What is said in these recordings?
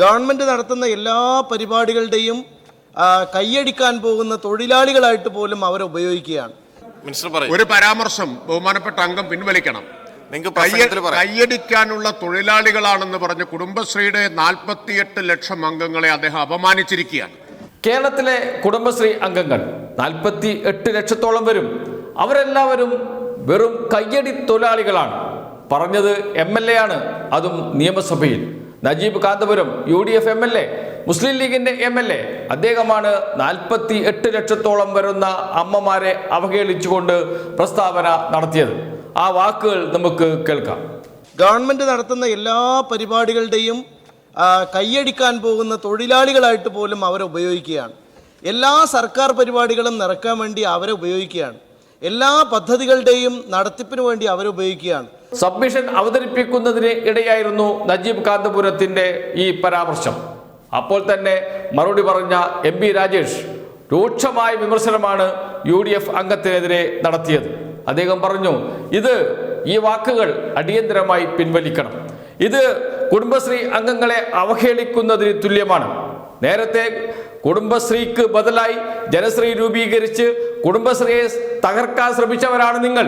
Government നടത്തുന്ന എല്ലാ പരിപാടികളുടെയും കയ്യടിക്കാൻ കൈയടിക്കാൻ പോകുന്ന തൊഴിലാളികളായിട്ട് പോലും അവരെ ഉപയോഗിക്കുകയാണ്. മിനിസ്റ്റർ പറയും. ഒരു പരാമർശം ബഹുമാനപ്പെട്ട അംഗം പിൻവലിക്കണം. നിങ്ങൾക്ക് കയ്യടിക്കാനുള്ള തൊഴിലാളികളാണെന്ന് പറഞ്ഞ് കുടുംബശ്രീയുടെ നാൽപ്പത്തിയെട്ട് ലക്ഷം അംഗങ്ങളെ അദ്ദേഹം അപമാനിച്ചിരിക്കുകയാണ്. കേരളത്തിലെ കുടുംബശ്രീ അംഗങ്ങൾ നാൽപ്പത്തി എട്ട് ലക്ഷത്തോളം വരും. അവരെല്ലാവരും വെറും കയ്യടി തൊഴിലാളികളാണ്. പറഞ്ഞത് എം എൽ എ ആണ് അതും നിയമസഭയിൽ. Najeeb Kanthapuram U D F M L A Muslim ലീഗിന്റെ എം എൽ എ. അദ്ദേഹമാണ് നാൽപ്പത്തി എട്ട് ലക്ഷത്തോളം വരുന്ന അമ്മമാരെ അവഹേളിച്ചുകൊണ്ട് പ്രസ്താവന നടത്തിയത്. ആ വാക്കുകൾ നമുക്ക് കേൾക്കാം. ഗവൺമെന്റ് നടത്തുന്ന എല്ലാ പരിപാടികളുടെയും കൈയടിക്കാൻ പോകുന്ന തൊഴിലാളികളായിട്ട് പോലും അവരെ ഉപയോഗിക്കുകയാണ്. എല്ലാ സർക്കാർ പരിപാടികളും നിറക്കാൻ വേണ്ടി അവരെ ഉപയോഗിക്കുകയാണ്. എല്ലാ പദ്ധതികളുടെയും നടത്തിപ്പിന് വേണ്ടി അവരുപയോഗിക്കുകയാണ്. സബ്മിഷൻ അവതരിപ്പിക്കുന്നതിന് ഇടയായിരുന്നു നജീബ് കാന്തപുരത്തിന്റെ ഈ പരാമർശം. അപ്പോൾ തന്നെ മറുപടി പറഞ്ഞ എം പി രാജേഷ് രൂക്ഷമായ വിമർശനമാണ് യു ഡി എഫ് അംഗത്തിനെതിരെ നടത്തിയത്. അദ്ദേഹം പറഞ്ഞു ഇത് ഈ വാക്കുകൾ അടിയന്തരമായി പിൻവലിക്കണം. ഇത് കുടുംബശ്രീ അംഗങ്ങളെ അവഹേളിക്കുന്നതിന് തുല്യമാണ്. നേരത്തെ കുടുംബശ്രീക്ക് ബദലായി ജനശ്രീ രൂപീകരിച്ച് കുടുംബശ്രീയെ തകർക്കാൻ ശ്രമിച്ചവരാണ് നിങ്ങൾ.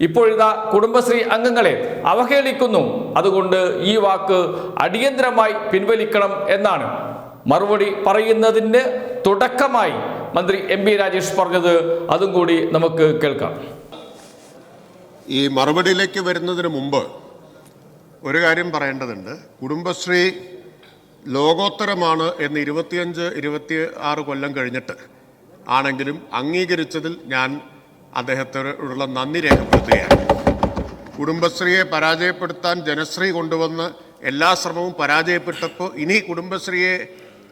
ഇപ്പോഴിതാ കുടുംബശ്രീ അംഗങ്ങളെ അവഹേളിക്കുന്നു. അതുകൊണ്ട് ഈ വാക്ക് അടിയന്തരമായി പിൻവലിക്കണം എന്നാണ്. മറുപടി പറയുന്നതിന് തുടക്കമായി മന്ത്രി എം പി രാജേഷ് പറഞ്ഞത്. അതും കൂടി നമുക്ക് കേൾക്കാം. ഈ മറുപടിയിലേക്ക് വരുന്നതിന് മുമ്പ് ഒരു കാര്യം പറയേണ്ടതുണ്ട്. കുടുംബശ്രീ ലോകോത്തരമാണ് എന്ന് ഇരുപത്തിയഞ്ച് ഇരുപത്തി ആറ് കൊല്ലം കഴിഞ്ഞിട്ട് ആണെങ്കിലും അംഗീകരിച്ചതിൽ ഞാൻ അദ്ദേഹത്തോടുള്ള നന്ദി രേഖപ്പെടുത്തുകയാണ്. കുടുംബശ്രീയെ പരാജയപ്പെടുത്താൻ ജനശ്രീ കൊണ്ടുവന്ന് എല്ലാ ശ്രമവും പരാജയപ്പെട്ടപ്പോൾ ഇനി കുടുംബശ്രീയെ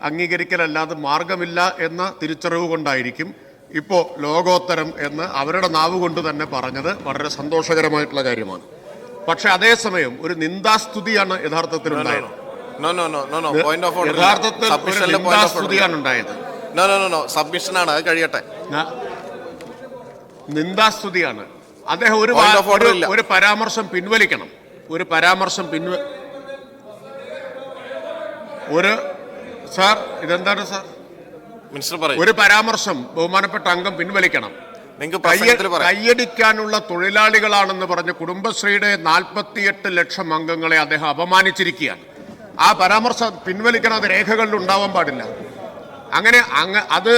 അംഗീകരിക്കലല്ലാതെ മാർഗമില്ല എന്ന തിരിച്ചറിവ് കൊണ്ടായിരിക്കും ഇപ്പോൾ ലോകോത്തരം എന്ന് അവരുടെ നാവ് കൊണ്ട് തന്നെ പറഞ്ഞത് വളരെ സന്തോഷകരമായിട്ടുള്ള കാര്യമാണ്. പക്ഷേ അതേസമയം ഒരു നിന്ദാസ്തുതിയാണ് യഥാർത്ഥത്തിൽ ഉണ്ടായത് യഥാർത്ഥത്തിൽ ഒരു നിന്ദാസ്തുതിയാണ് ഉണ്ടായത്. ആണ്. അത് കഴിയട്ടെ. നിന്ദാസ്തുതിയാണ്. അദ്ദേഹം ഒരു ഒരു- പരാമർശം പിൻവലിക്കണം. ഒരു പരാമർശം പിൻവ ഒരു സാർ ഇതെന്താണ് സാർ? മിനിസ്റ്റർ പറയും. ഒരു പരാമർശം ബഹുമാനപ്പെട്ട അംഗം പിൻവലിക്കണം. നിങ്ങൾക്ക് കയ്യടിക്കാനുള്ള തൊഴിലാളികളാണെന്ന് പറഞ്ഞ് കുടുംബശ്രീയുടെ നാൽപ്പത്തിയെട്ട് ലക്ഷം അംഗങ്ങളെ അദ്ദേഹം അപമാനിച്ചിരിക്കുകയാണ്. ആ പരാമർശം പിൻവലിക്കണം അത് രേഖകളിൽ ഉണ്ടാവാൻ പാടില്ല. അങ്ങനെ അങ്ങ് അത്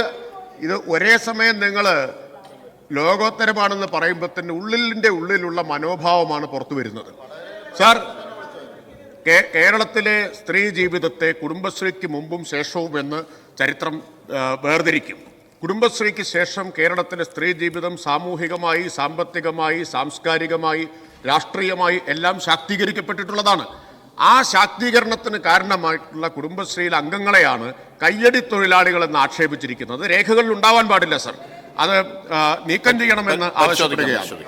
ഇത് ഒരേ സമയം നിങ്ങൾ ലോകോത്തരമാണെന്ന് പറയുമ്പോൾ തന്നെ ഉള്ളിലിന്റെ ഉള്ളിലുള്ള മനോഭാവമാണ് പുറത്തു വരുന്നത്. സാർ കേരളത്തിലെ സ്ത്രീ ജീവിതത്തെ കുടുംബശ്രീക്ക് മുമ്പും ശേഷവും എന്ന് ചരിത്രം വേർതിരിക്കും. കുടുംബശ്രീക്ക് ശേഷം കേരളത്തിലെ സ്ത്രീ ജീവിതം സാമൂഹികമായി സാമ്പത്തികമായി സാംസ്കാരികമായി രാഷ്ട്രീയമായി എല്ലാം ശാക്തീകരിക്കപ്പെട്ടിട്ടുള്ളതാണ്. ആ ശാക്തീകരണത്തിന് കാരണമായിട്ടുള്ള കുടുംബശ്രീയിലെ അംഗങ്ങളെയാണ് കയ്യടി തൊഴിലാളികൾ എന്ന് ആക്ഷേപിച്ചിരിക്കുന്നത്. രേഖകളിൽ ഉണ്ടാവാൻ പാടില്ല സർ. അത് നീക്കം ചെയ്യണമെന്ന് ആവശ്യപ്പെടുകയാണ്.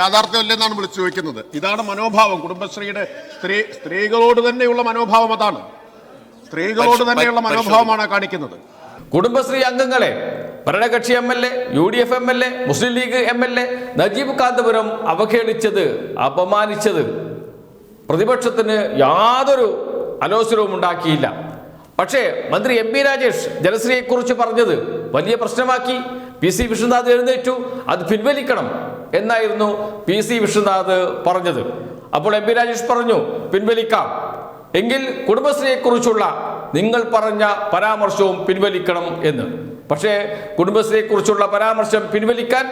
യാഥാർത്ഥ്യമല്ലെന്നാണ് വിളിച്ചു ചോദിക്കുന്നത്. ഇതാണ് മനോഭാവം. കുടുംബശ്രീയുടെ സ്ത്രീ സ്ത്രീകളോട് തന്നെയുള്ള മനോഭാവം അതാണ്. സ്ത്രീകളോട് തന്നെയുള്ള. മനോഭാവമാണ് കാണിക്കുന്നത്. കുടുംബശ്രീ അംഗങ്ങളെ ഭരണകക്ഷി M L A U D F M L A Muslim League M L A Najeeb Kanthapuram അവഹേളിച്ചത് അപമാനിച്ചത്. പ്രതിപക്ഷത്തിന് യാതൊരു അലോസരവും ഉണ്ടാക്കിയില്ല. പക്ഷേ മന്ത്രി എം പി രാജേഷ് ജലശ്രീയെക്കുറിച്ച് പറഞ്ഞത് വലിയ പ്രശ്നമാക്കി. പി സി വിഷ്ണുനാഥ് എഴുന്നേറ്റു അത് പിൻവലിക്കണം എന്നായിരുന്നു പി സി വിഷ്ണുനാഥ് പറഞ്ഞത്. അപ്പോൾ എം പി രാജേഷ് പറഞ്ഞു പിൻവലിക്കാം. എങ്കിൽ കുടുംബശ്രീയെക്കുറിച്ചുള്ള നിങ്ങൾ പറഞ്ഞ പരാമർശവും പിൻവലിക്കണം എന്ന്. പക്ഷേ കുടുംബശ്രീയെക്കുറിച്ചുള്ള പരാമർശം പിൻവലിക്കാൻ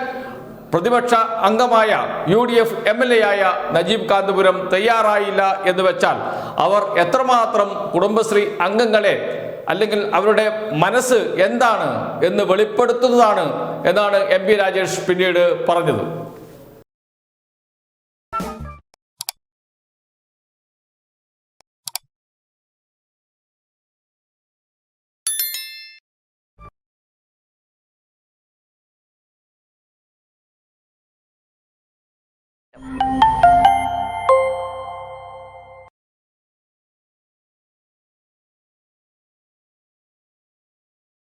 പ്രതിപക്ഷ അംഗമായ U D F M L A ആയ നജീബ് കാന്തപുരം തയ്യാറായില്ല എന്ന് വെച്ചാൽ അവർ എത്രമാത്രം കുടുംബശ്രീ അംഗങ്ങളെ അല്ലെങ്കിൽ അവരുടെ മനസ്സ് എന്താണ് എന്ന് വെളിപ്പെടുത്തുന്നതാണ് എന്നാണ് എം പി രാജേഷ് പിന്നീട് പറഞ്ഞത്. Yep.